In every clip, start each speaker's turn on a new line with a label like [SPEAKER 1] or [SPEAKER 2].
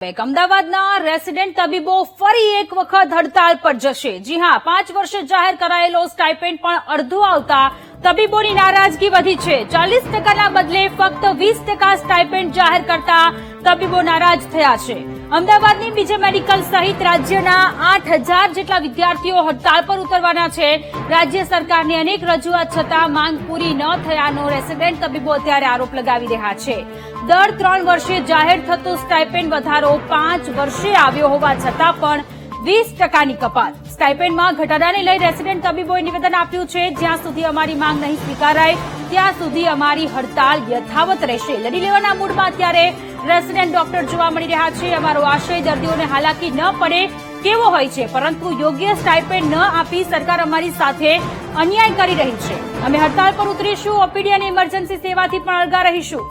[SPEAKER 1] અમદાવાદના રેસિડેન્ટ તબીબો ફરી એક વખત હડતાળ પર જશે. જી હા, પાંચ વર્ષે જાહેર કરાયેલો સ્ટાઇપેન્ડ પણ અડધું આવતા તબીબોની નારાજગી વધી છે. ચાલીસ ટકાના બદલે ફક્ત વીસ ટકા સ્ટાઇપેન્ડ જાહેર કરતા તબીબો નારાજ થયા છે. અમદાવાદની બીજે મેડિકલ સહિત રાજ્યના આઠ હજાર જેટલા વિદ્યાર્થીઓ હડતાળ પર ઉતરવાના છે. રાજ્ય સરકારની અનેક રજૂઆત છતાં માંગ પૂરી ન થયાનો રેસિડેન્ટ તબીબો અત્યારે આરોપ લગાવી રહ્યા છે. દર ત્રણ વર્ષે જાહેર થતો સ્ટાઇપેન્ડ વધારો પાંચ વર્ષે આવ્યો હોવા છતાં પણ વીસ ટકાની કપાત. સ્ટાઇપેન્ડમાં ઘટાડાને લઈ રેસિડેન્ટ તબીબોએ નિવેદન આપ્યું છે. જ્યાં સુધી અમારી માંગ નહીં સ્વીકારાય, ત્યાં સુધી અમારી હડતાળ યથાવત રહેશે. લડી લેવાના મૂડમાં અત્યારે રેસિડેન્ટ ડોક્ટર જોવા મળી રહ્યા છે. અમારો આશય, દર્દીઓને હાલાકી ન પડે કેવો હોય છે, પરંતુ યોગ્ય સ્ટાઇપેન્ડ ન આપી સરકાર અમારી સાથે અન્યાય કરી રહી છે. અમે હડતાળ પર ઉતરીશું, ઓપીડી અને ઇમરજન્સી સેવાથી પણ અળગા રહીશું.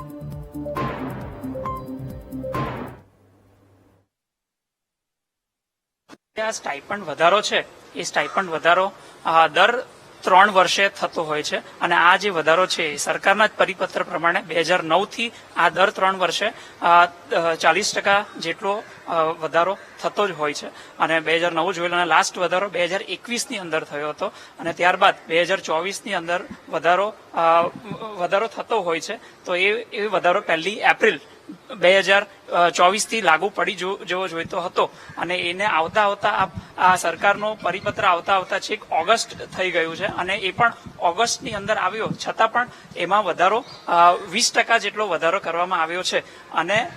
[SPEAKER 2] સ્ટાઇપન્ડ વધારો છે, એ સ્ટાઇપન્ડ વધારો દર ત્રણ વર્ષે થતો હોય છે અને આ જે વધારો છે એ સરકારના જ પરિપત્ર પ્રમાણે બે હજાર નવથી આ દર ત્રણ વર્ષે ચાલીસ ટકા જેટલો વધારો થતો જ હોય છે. અને બે હજાર નવ જોયેલો અને લાસ્ટ વધારો બે હજાર એકવીસની અંદર થયો હતો. અને ત્યારબાદ બે હજાર ચોવીસની અંદર વધારો વધારો થતો હોય છે. તો એ એ વધારો પહેલી એપ્રિલ બે હજાર ચોવીસથી લાગુ પડી જેવો જોઈતો હતો. અને એને આવતા આવતા આ- સરકારનો પરિપત્ર આવતા આવતા છેક ઓગસ્ટ થઈ ગયું છે અને એ પણ ઓગસ્ટની અંદર આવ્યો. છતાં પણ એમાં વધારો વીસ ટકા જેટલો વધારો કરવામાં આવ્યો છે. અને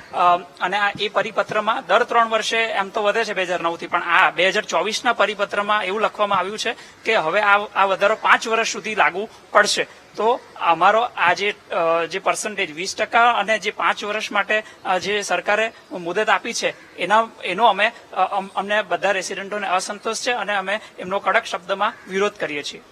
[SPEAKER 2] અને આ એ પરિપત્રમાં દર ત્રણ વર્ષે એમ તો વધે છે બે હજાર નવથી પણ આ બે હજાર ચોવીસના પરિપત્રમાં એવું લખવામાં આવ્યું છે કે હવે આ વધારો પાંચ વર્ષ સુધી લાગુ પડશે. તો અમારો આ જે જે પર્સન્ટેજ વીસ ટકા અને જે પાંચ વર્ષ માટે જે સરકારે મુદત આપી છે, એના, એનો અમે અમને બધા રેસિડેન્ટોને અસંતોષ છે અને અમે એમનો કડક શબ્દમાં વિરોધ કરીએ છીએ.